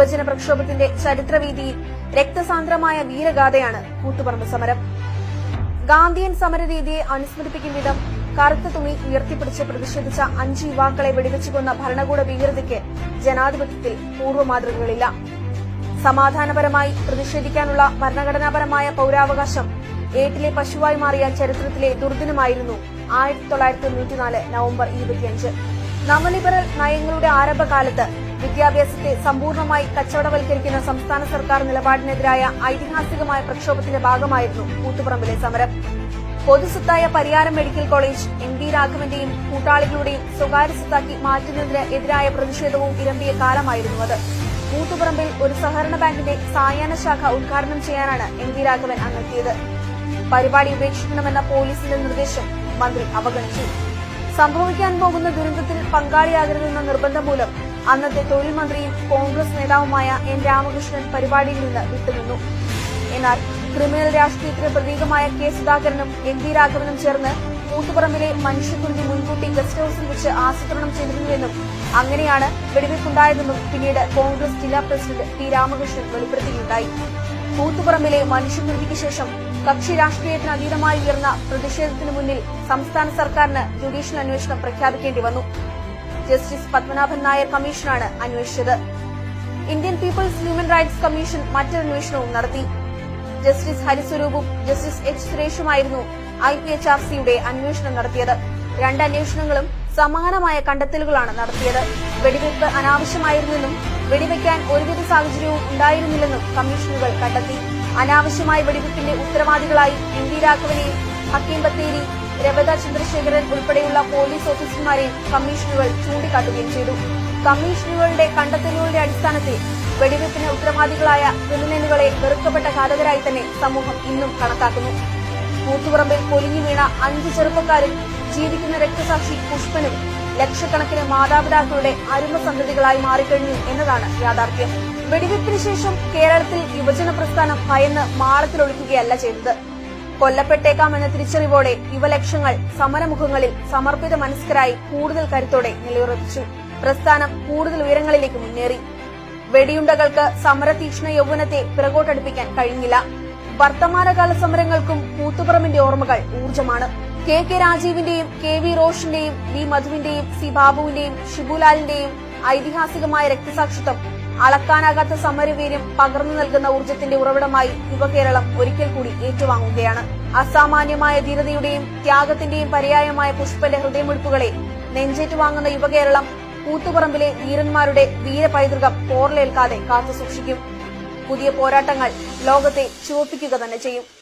യുവജന പ്രക്ഷോഭത്തിന്റെ ചരിത്രവീതിയിൽ രക്തസാന്ദ്രമായ വീരഗാഥയാണ് കൂത്തുപറമ്പ് സമരം. ഗാന്ധിയൻ സമരരീതിയെ അനുസ്മരിപ്പിക്കും വിധം കറുത്ത തുണി ഉയർത്തിപ്പിടിച്ച് പ്രതിഷേധിച്ച അഞ്ച് യുവാക്കളെ വെടിവെച്ചു കൊന്ന ഭരണകൂട ഭീകരതയ്ക്ക് ജനാധിപത്യത്തിൽ പൂർവമാതൃകകളില്ല. സമാധാനപരമായി പ്രതിഷേധിക്കാനുള്ള ഭരണഘടനാപരമായ പൌരാവകാശം ഏട്ടിലെ പശുവായി മാറിയ ചരിത്രത്തിലെ ദുർദിനമായിരുന്നു ആയിരത്തി തൊള്ളായിരത്തി തൊണ്ണൂറ്റിനാല് നവംബർ ഇരുപത്തിയഞ്ച്. നവലിബറൽ നയങ്ങളുടെ ആരംഭകാലത്ത് വിദ്യാഭ്യാസത്തെ സമ്പൂർണമായി കച്ചവടവൽക്കരിക്കുന്ന സംസ്ഥാന സർക്കാർ നിലപാടിനെതിരായ ഐതിഹാസികമായ പ്രക്ഷോഭത്തിന്റെ ഭാഗമായിരുന്നു കൂത്തുപറമ്പിലെ സമരം. പൊതുസ്വത്തായ Pariyaram medical college M V രാഘവന്റെയും കൂട്ടാളികളുടെയും സ്വകാര്യ സ്വത്താക്കി മാറ്റുന്നതിന് എതിരായ പ്രതിഷേധവും ഇരമ്പിയ കാലമായിരുന്നു അത്. കൂത്തുപറമ്പിൽ ഒരു സഹകരണ ബാങ്കിന്റെ സായാഹ്ന ശാഖ ഉദ്ഘാടനം ചെയ്യാനാണ് എം വി രാഘവൻ അന്നെത്തിയത് പരിപാടി ഉപേക്ഷിക്കണമെന്ന പോലീസിന്റെ നിർദ്ദേശം മന്ത്രി അവഗണിച്ചു. സംഭവിക്കാൻ പോകുന്ന ദുരന്തത്തിൽ പങ്കാളിയാകരുതെന്ന നിർബന്ധം മൂലം അന്നത്തെ തൊഴിൽ മന്ത്രിയും കോൺഗ്രസ് നേതാവുമായ എൻ രാമകൃഷ്ണൻ പരിപാടിയിൽ നിന്ന് വിട്ടുനിന്നു. എന്നാൽ ക്രിമിനൽ രാഷ്ട്രീയത്തിന് പ്രതീകമായ കെ സുധാകരനും എൻ വി രാഘവനും ചേർന്ന് കൂത്തുപറമ്പിലെ മനുഷ്യക്കുരുതി മുൻകൂട്ടി ഗസ്റ്റ് ഹൌസിൽ വെച്ച് ആസൂത്രണം ചെയ്തിരുന്നുവെന്നും അങ്ങനെയാണ് വെടിവെപ്പുണ്ടായതെന്നും പിന്നീട് കോൺഗ്രസ് ജില്ലാ പ്രസിഡന്റ് പി രാമകൃഷ്ണൻ വെളിപ്പെടുത്തുകയുണ്ടായി. കൂത്തുപറമ്പിലെ മനുഷ്യക്കുരുതിക്ക് ശേഷം കക്ഷി രാഷ്ട്രീയത്തിന് അതീതമായി ഉയർന്ന പ്രതിഷേധത്തിന് മുന്നിൽ സംസ്ഥാന സർക്കാരിന് ജുഡീഷ്യൽ അന്വേഷണം പ്രഖ്യാപിക്കേണ്ടി വന്നു. ജസ്റ്റിസ് പത്മനാഭൻ നായർ കമ്മീഷനാണ് അന്വേഷിച്ചത്. Indian People's human rights commission മറ്റൊരു അന്വേഷണവും നടത്തി. ജസ്റ്റിസ് ഹരിസ്വരൂപും ജസ്റ്റിസ് എച്ച് സുരേഷുമായിരുന്നു ഐ പി എച്ച് ആർ സിയുടെ അന്വേഷണം നടത്തിയത്. രണ്ട് അന്വേഷണങ്ങളും സമാനമായ കണ്ടെത്തലുകളാണ് നടത്തിയത്. വെടിവെയ്പ് അനാവശ്യമായിരുന്നെന്നും വെടിവെക്കാൻ ഒരുവിധ സാഹചര്യവും ഉണ്ടായിരുന്നില്ലെന്നും കമ്മീഷനുകൾ കണ്ടെത്തി. അനാവശ്യമായ വെടിവെപ്പിന്റെ ഉത്തരവാദികളായി എം വി രാഘവനെയും ഹക്കീം ബത്തേരി രവത ചന്ദ്രശേഖരൻ ഉൾപ്പെടെയുള്ള പോലീസ് ഓഫീസർമാരെ കമ്മീഷനുകൾ ചൂണ്ടിക്കാട്ടുകയും ചെയ്തു. കമ്മീഷനുകളുടെ കണ്ടെത്തലുകളുടെ അടിസ്ഥാനത്തിൽ വെടിവെപ്പിന് ഉത്തരവാദികളായ ക്രിമിനലുകളെ വെറുക്കപ്പെട്ട ഘാതകരായി തന്നെ സമൂഹം ഇന്നും കണക്കാക്കുന്നു. കൂത്തുപറമ്പിൽ പൊലിഞ്ഞു വീണ അഞ്ച് ചെറുപ്പക്കാരും ജീവിക്കുന്ന രക്തസാക്ഷി പുഷ്പനും ലക്ഷക്കണക്കിന് മാതാപിതാക്കളുടെ അരുമ സന്തതികളായി മാറിക്കഴിഞ്ഞു എന്നതാണ് യാഥാർത്ഥ്യം. വെടിവെപ്പിന് ശേഷം കേരളത്തിൽ യുവജന പ്രസ്ഥാനം ഭയന്ന് മാറത്തിലൊഴിക്കുകയല്ല ചെയ്തത്. കൊല്ലപ്പെട്ടേക്കാമെന്ന തിരിച്ചറിവോടെ യുവലക്ഷങ്ങൾ സമരമുഖങ്ങളിൽ സമർപ്പിത മനസ്കരായി കൂടുതൽ കരുത്തോടെ നിലയുറപ്പിച്ചു. പ്രസ്ഥാനം കൂടുതൽ ഉയരങ്ങളിലേക്ക് മുന്നേറി. വെടിയുണ്ടകൾക്ക് സമരതീക്ഷ്ണ യൗവനത്തെ പിറകോട്ടടുപ്പിക്കാൻ കഴിഞ്ഞില്ല. വർത്തമാനകാല സമരങ്ങൾക്കും കൂത്തുപറമ്പിന്റെ ഓർമ്മകൾ ഊർജമാണ്. കെ കെ രാജീവിന്റെയും കെ വി റോഷിന്റെയും വി മധുവിന്റെയും സി ബാബുവിന്റെയും ഷിബുലാലിന്റെയും ഐതിഹാസികമായ രക്തസാക്ഷിത്വം അളക്കാനാകാത്ത സമരവീര്യം പകർന്നു നൽകുന്ന ഊർജത്തിന്റെ ഉറവിടമായി യുവകേരളം ഒരിക്കൽ കൂടി ഏറ്റുവാങ്ങുകയാണ്. അസാമാന്യമായ ധീരതയുടെയും ത്യാഗത്തിന്റെയും പര്യായമായ പുഷ്പന്റെ ഹൃദയമൊഴിപ്പുകളെ നെഞ്ചേറ്റുവാങ്ങുന്ന യുവകേരളം കൂത്തുപറമ്പിലെ വീരന്മാരുടെ വീരപൈതൃകം പോർലേൽക്കാതെ കാത്തുസൂക്ഷിക്കും. പുതിയ പോരാട്ടങ്ങൾ ലോകത്തെ ചുവപ്പിക്കുക തന്നെ ചെയ്യും.